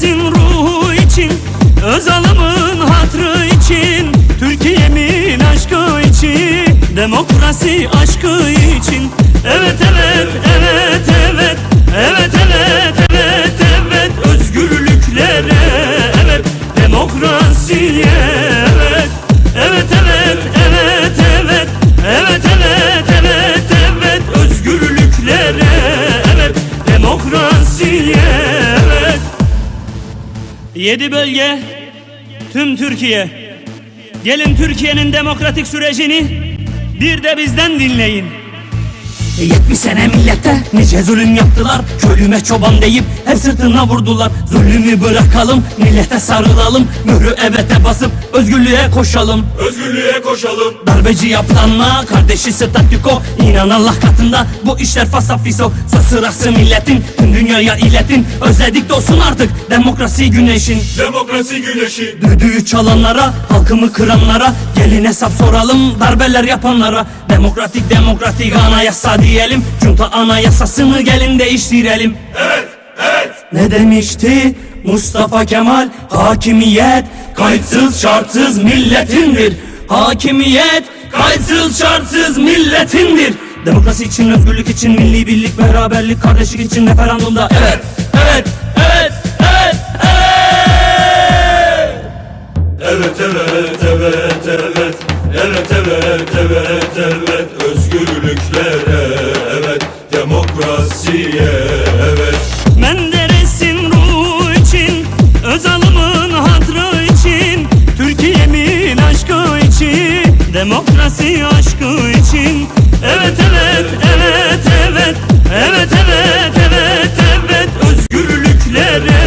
gelsin ruhu için Özalımın hatrı için Türkiye'min aşkı için Demokrasi aşkı için. Evet Yedi bölge Tüm Türkiye Gelin Türkiye'nin demokratik sürecini bir de bizden dinleyin. 70 sene millete nice zulüm yaptılar? Köylüme çoban deyip hep sırtına vurdular. Zulümü bırakalım millete sarılalım. Mührü evete basıp özgürlüğe koşalım. Özgürlüğe koşalım. Darbeci yapılanma kardeşi statüko. İnan Allah katında bu işler fasafiso. Söz sırası milletin tüm dünyaya iletin. Özledik dolsun artık demokrasi güneşin. Demokrasi güneşi. Düdüğü çalanlara, halkımı kıranlara Gelin hesap soralım darbeler yapanlara. Demokratik demokratik anayasa diyelim. Junta anayasasını gelin değiştirelim. Evet evet. Ne demişti? Mustafa Kemal Hakimiyet kayıtsız şartsız milletindir. Hakimiyet kayıtsız şartsız milletindir. Demokrasi için, özgürlük için, milli birlik, beraberlik, kardeşlik için referandumda. Evet, evet, evet, evet, evet. Evet evet evet evet Evet. Evet evet evet Özgürlüklere tavsiye evet Menderes'in ruhu için Özal'ımın hatrı için Türkiye'min aşkı için Demokrasi aşkı için. Evet evet evet evet Evet evet evet evet, evet. Özgürlüklere